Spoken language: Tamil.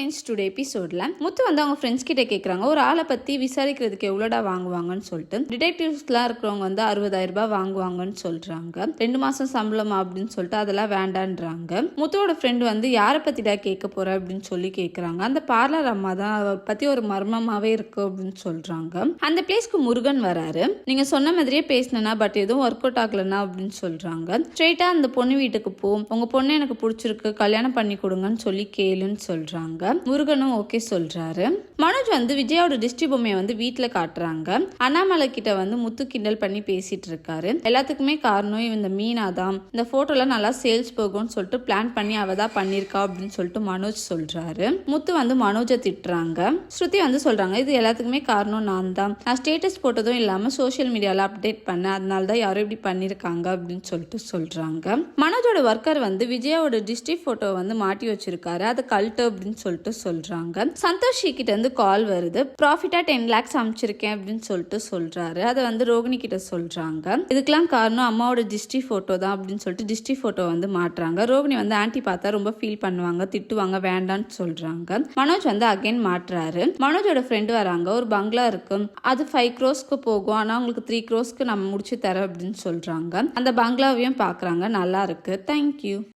ஃப்ரெண்ட்ஸ் டுடே எபிசோடில் முத்து வந்து அவங்க ஃப்ரெண்ட்ஸ் கிட்ட கேட்குறாங்க ஒரு ஆளை பற்றி விசாரிக்கிறதுக்கு எவ்வளோடா வாங்குவாங்கன்னு சொல்லிட்டு. டிடெக்டிவ்ஸ்லாம் இருக்கிறவங்க வந்து அறுபதாயிரம் ரூபாய் வாங்குவாங்கன்னு சொல்கிறாங்க ரெண்டு மாதம் சம்பளமா? அப்படின்னு சொல்லிட்டு அதெல்லாம் வேண்டான்றாங்க. முத்துவோட ஃப்ரெண்டு வந்து யாரை பற்றிடா கேட்க போகிற அப்படின்னு சொல்லி கேட்குறாங்க அந்த பார்லர் அம்மா தான் அவ பற்றி ஒரு மர்மமாகவே இருக்கு அப்படின்னு சொல்கிறாங்க அந்த பிளேஸ்க்கு முருகன் வராரு. நீங்கள் சொன்ன மாதிரியே பேசினா பட் எதுவும் ஒர்க் அவுட் ஆகலனா? அப்படின்னு சொல்கிறாங்க ஸ்ட்ரெயிட்டாக அந்த பொண்ணு வீட்டுக்கு போ. உங்கள் பொண்ணு எனக்கு பிடிச்சிருக்கு. கல்யாணம் பண்ணி கொடுங்கன்னு சொல்லி கேளுன்னு சொல்கிறாங்க முருகனும் ஓகே சொல்றாரு. மனோஜ் வந்து விஜயோட டிஸ்டி பொம்மையை வந்து வீட்டுல காட்டுறாங்க. அண்ணாமலை கிட்ட வந்து முத்து கிண்டல் பண்ணி பேசிட்டு இருக்காரு. எல்லாத்துக்குமே காரணம் இந்த மீனா தான். இந்த போட்டோலாம் நல்லா சேல்ஸ் போகும்னு சொல்லிட்டு பிளான் பண்ணி அவ தான் பண்ணிருக்கா அப்படின்னு சொல்லிட்டு மனோஜ் சொல்றாரு. முத்து வந்து மனோஜை திட்டுறாங்க. ஸ்ருதி வந்து சொல்றாங்க இது எல்லாத்துக்குமே காரணம் நான் தான். நான் ஸ்டேட்டஸ் போட்டதும் இல்லாம சோஷியல் மீடியால அப்டேட் பண்ணேன். அதனால தான் யாரும் இப்படி பண்ணிருக்காங்க அப்படின்னு சொல்லிட்டு சொல்றாங்க. மனோஜோட ஒர்க்கர் வந்து விஜயாவோட டிஸ்ட்ரிக் போட்டோ வந்து மாட்டி வச்சிருக்காரு. அது கல்ட்டு அப்படின்னு சொல்லிட்டு சொல்றாங்க. சந்தோஷ் கிட்ட இருந்து கால் வருது. ப்ராஃபிட்டா டென் லேக்ஸ் அமைச்சிருக்கேன் அப்படின்னு சொல்லிட்டு சொல்றாரு. அதை வந்து ரோகிணி கிட்ட சொல்றாங்க. இதுக்கெல்லாம் காரணம் அம்மாவோட டிஸ்ட்ரி போட்டோ தான் அப்படின்னு சொல்லிட்டு டிஸ்ட்ரி போட்டோ வந்து மாட்டுறாங்க. ரோகிணி வந்து ஆன்ட்டி பார்த்தா ரொம்ப ஃபீல் பண்ணுவாங்க திட்டுவாங்க வேண்டாம்னு சொல்றாங்க. மனோஜ் வந்து அகைன் மாட்டுறாரு. மனோஜோட ஃப்ரெண்டு வராங்க. ஒரு பங்களா இருக்கு. அது ஃபைவ் க்ரோஸ்க்கு போகும். ஆனா உங்களுக்கு த்ரீ க்ரோஸ்க்கு நம்ம முடிச்சு தரோம் அப்படின்னு சொல்றாங்க. அந்த பங்களாவையும் பாக்குறாங்க நல்லா இருக்கு. தேங்க்யூ